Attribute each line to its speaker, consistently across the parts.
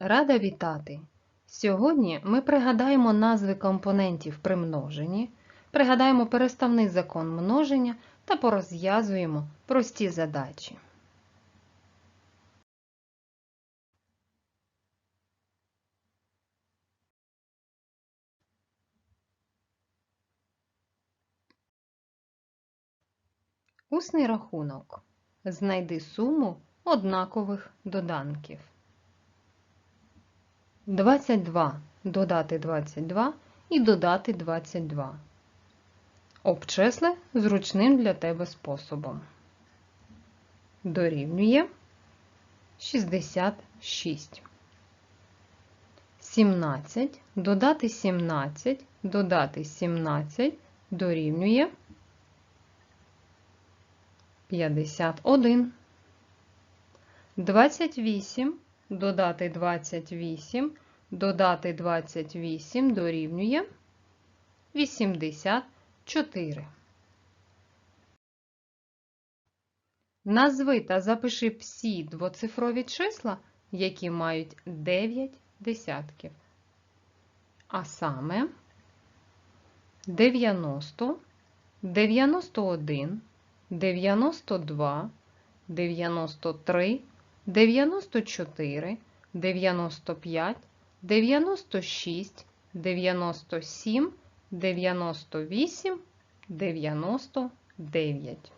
Speaker 1: Рада вітати! Сьогодні ми пригадаємо назви компонентів при множенні, пригадаємо переставний закон множення та порозв'язуємо прості задачі. Усний рахунок. Знайди суму однакових доданків. 22 додати 22 і додати 22. Обчисли зручним для тебе способом. Дорівнює 66. 17 додати 17 додати 17 дорівнює 51. 28 додати 28, додати 28 дорівнює 84. Назви та запиши всі двоцифрові числа, які мають 9 десятків. А саме 90, 91, 92, 93, 94, 95, 96, 97, 98, 99.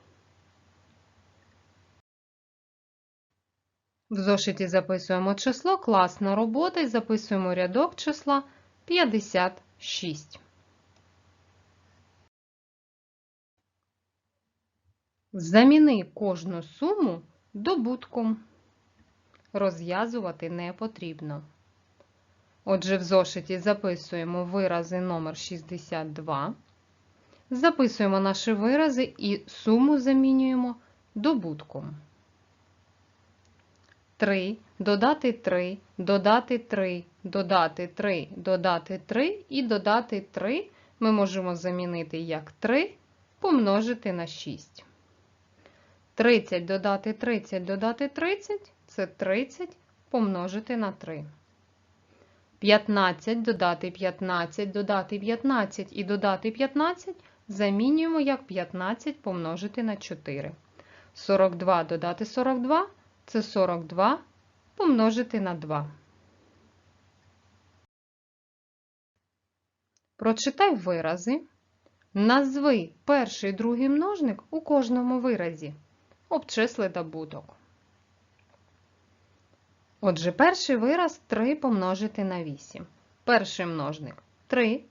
Speaker 1: В зошиті записуємо число, класна робота і записуємо рядок числа 56. Заміни кожну суму добутком. Розв'язувати не потрібно. Отже, в зошиті записуємо вирази номер 62. Записуємо наші вирази і суму замінюємо добутком. 3, додати 3, додати 3, додати 3, додати 3 і додати 3 ми можемо замінити як 3 помножити на 6. 30 додати 30 додати 30 це 30 помножити на 3. 15 додати 15 додати 15 і додати 15 замінюємо як 15 помножити на 4. 42 додати 42 це 42 помножити на 2. Прочитай вирази. Назви перший і другий множник у кожному виразі. Обчисли добуток. Отже, перший вираз 3 помножити на 8. Перший множник 3,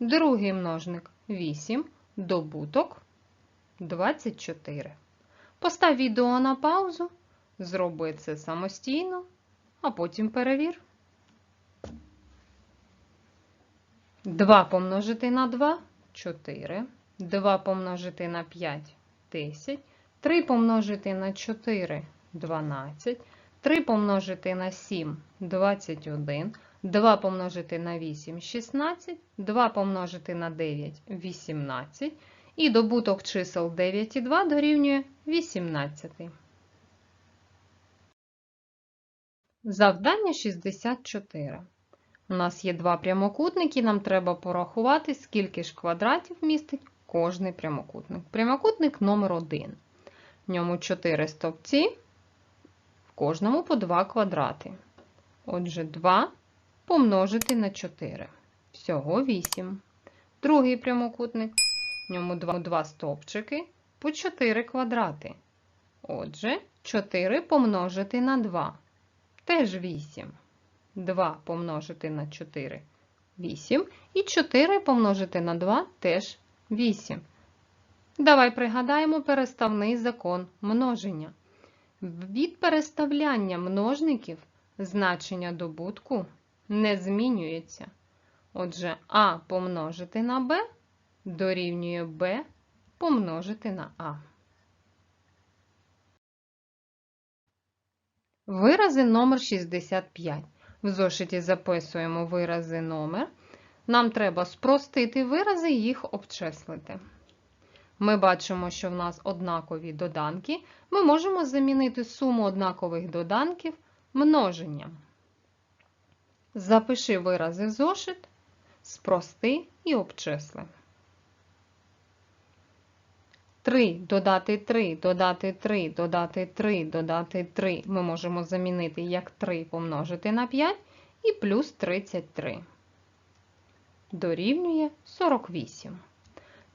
Speaker 1: другий множник 8, добуток 24. Постав відео на паузу, зроби це самостійно, а потім перевір. 2 помножити на 2 4. 2 помножити на 5 10. 3 помножити на 4 12. 3 помножити на 7 21, 2 помножити на 8 16, 2 помножити на 9 18 і добуток чисел 9 і 2 дорівнює 18. Завдання 64. У нас є два прямокутники, нам треба порахувати, скільки ж квадратів містить кожний прямокутник. Прямокутник номер 1. В ньому 4 стовпці кожному по 2 квадрати. Отже, 2 помножити на 4. Всього 8. Другий прямокутник. В ньому 2, 2 стовпчики по 4 квадрати. Отже, 4 помножити на 2. Теж 8. 2 помножити на 4 8. І 4 помножити на 2 теж 8. Давай пригадаємо переставний закон множення. Від переставляння множників значення добутку не змінюється. Отже, А помножити на Б дорівнює Б помножити на А. Вирази номер 65. В зошиті записуємо вирази номер. Нам треба спростити вирази і їх обчислити. Ми бачимо, що в нас однакові доданки. Ми можемо замінити суму однакових доданків множенням. Запиши вирази в зошит, спрости і обчисли. 3 додати 3, додати 3, додати 3, додати 3 ми можемо замінити як 3 помножити на 5 і плюс 33. Дорівнює 48.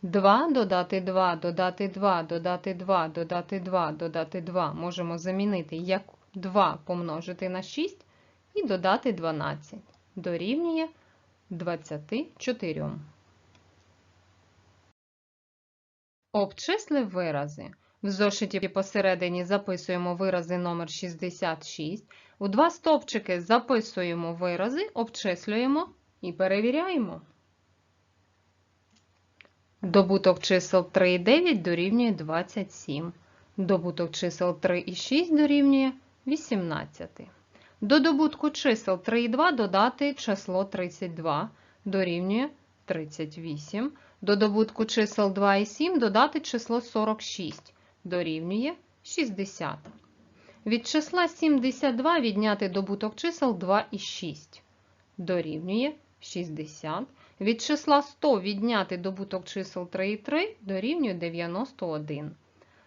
Speaker 1: 2 додати 2, додати 2, додати 2, додати 2, додати 2 можемо замінити як 2 помножити на 6 і додати 12. Дорівнює 24. Обчисли вирази. В зошиті посередині записуємо вирази номер 66. У два стовпчики записуємо вирази, обчислюємо і перевіряємо. Добуток чисел 3 і 9 дорівнює 27. Добуток чисел 3 і 6 дорівнює 18. До добутку чисел 3 і 2 додати число 32 дорівнює 38. До добутку чисел 2 і 7 додати число 46 дорівнює 60. Від числа 72 відняти добуток чисел 2 і 6 дорівнює 60. Від числа 100 відняти добуток чисел 3 і 3 дорівнює 91.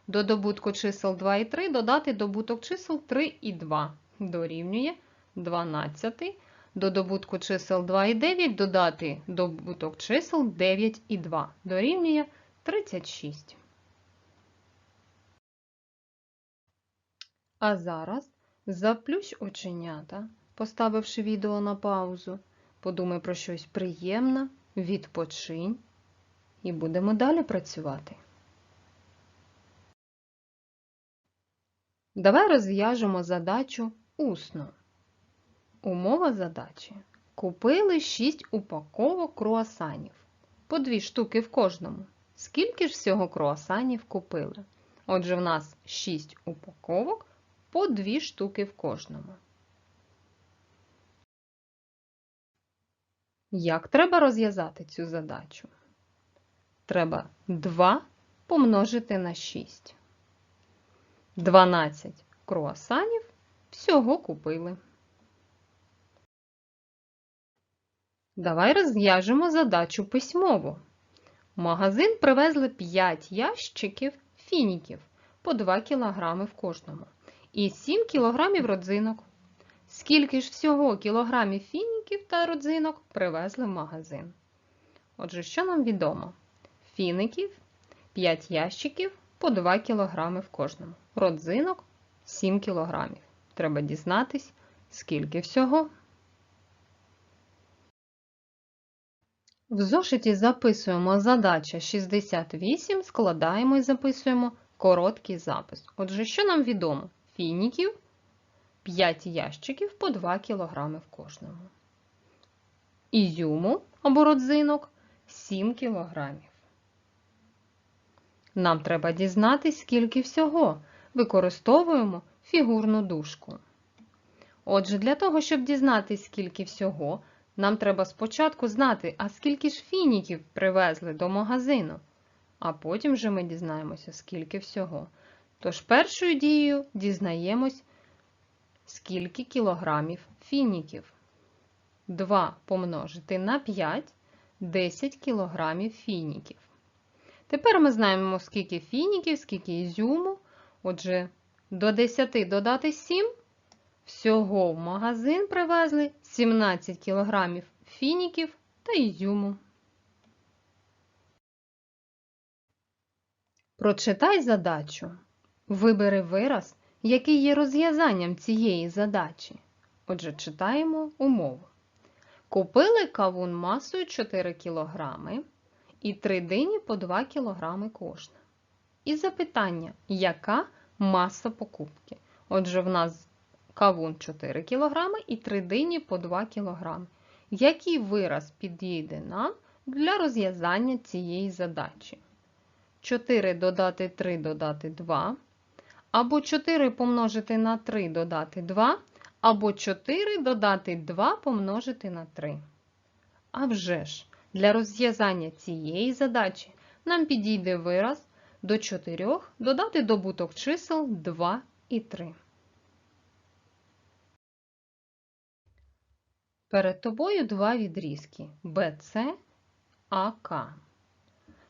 Speaker 1: До добутку чисел 2 і 3 додати добуток чисел 3 і 2 дорівнює 12. До добутку чисел 2 і 9 додати добуток чисел 9 і 2 дорівнює 36. А зараз заплющ оченята, поставивши відео на паузу. Подумай про щось приємне, відпочинь і будемо далі працювати. Давай розв'яжемо задачу усно. Умова задачі. Купили 6 упаковок круасанів. По 2 штуки в кожному. Скільки ж всього круасанів купили? Отже, в нас 6 упаковок по 2 штуки в кожному. Як треба розв'язати цю задачу? Треба 2 помножити на 6. 12 круасанів всього купили. Давай розв'яжемо задачу письмово. В магазин привезли 5 ящиків фініків по 2 кг в кожному і 7 кг родзинок. Скільки ж всього кілограмів фініків та родзинок привезли в магазин? Отже, що нам відомо? Фіників 5 ящиків по 2 кг в кожному. Родзинок 7 кг. Треба дізнатись, скільки всього. В зошиті записуємо задача 68, складаємо і записуємо короткий запис. Отже, що нам відомо? Фініків 5 ящиків по 2 кг в кожному. Ізюму або родзинок 7 кг. Нам треба дізнатись, скільки всього. Використовуємо фігурну дужку. Отже, для того, щоб дізнатись, скільки всього, нам треба спочатку знати, а скільки ж фініків привезли до магазину. А потім вже ми дізнаємося, скільки всього. Тож першою дією дізнаємось, скільки кілограмів фініків. 2 помножити на 5 10 кілограмів фініків. Тепер ми знаємо, скільки фініків, скільки ізюму. Отже, до 10 додати 7. Всього в магазин привезли 17 кілограмів фініків та ізюму. Прочитай задачу. Вибери вираз, який є розв'язанням цієї задачі. Отже, читаємо умову. Купили кавун масою 4 кг і 3 дині по 2 кг кожна. І запитання, яка маса покупки? Отже, в нас кавун 4 кг і 3 дині по 2 кг. Який вираз підійде нам для розв'язання цієї задачі? 4 додати 3 додати 2, або 4 помножити на 3 додати 2, або 4 додати 2 помножити на 3. А вже ж, для розв'язання цієї задачі нам підійде вираз до 4 додати добуток чисел 2 і 3. Перед тобою два відрізки BC, АК.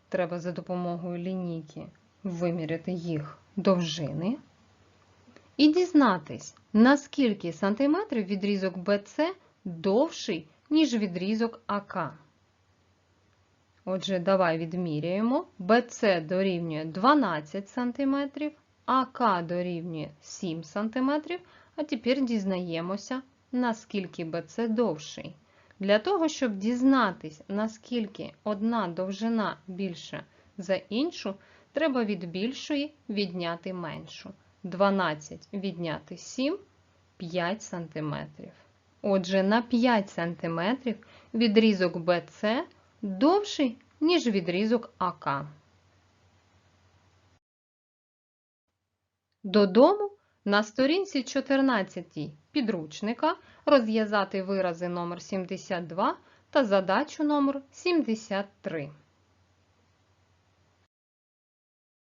Speaker 1: Треба за допомогою лінійки виміряти їх довжини і дізнатись, наскільки сантиметрів відрізок BC довший, ніж відрізок АК. Отже, давай відміряємо. BC дорівнює 12 см, АК дорівнює 7 см, а тепер дізнаємося, наскільки BC довший. Для того, щоб дізнатись, наскільки одна довжина більша за іншу, треба від більшої відняти меншу. 12 відняти 7 5 см. Отже, на 5 см відрізок BC довший, ніж відрізок АК. Додому на сторінці 14 підручника розв'язати вирази номер 72 та задачу номер 73.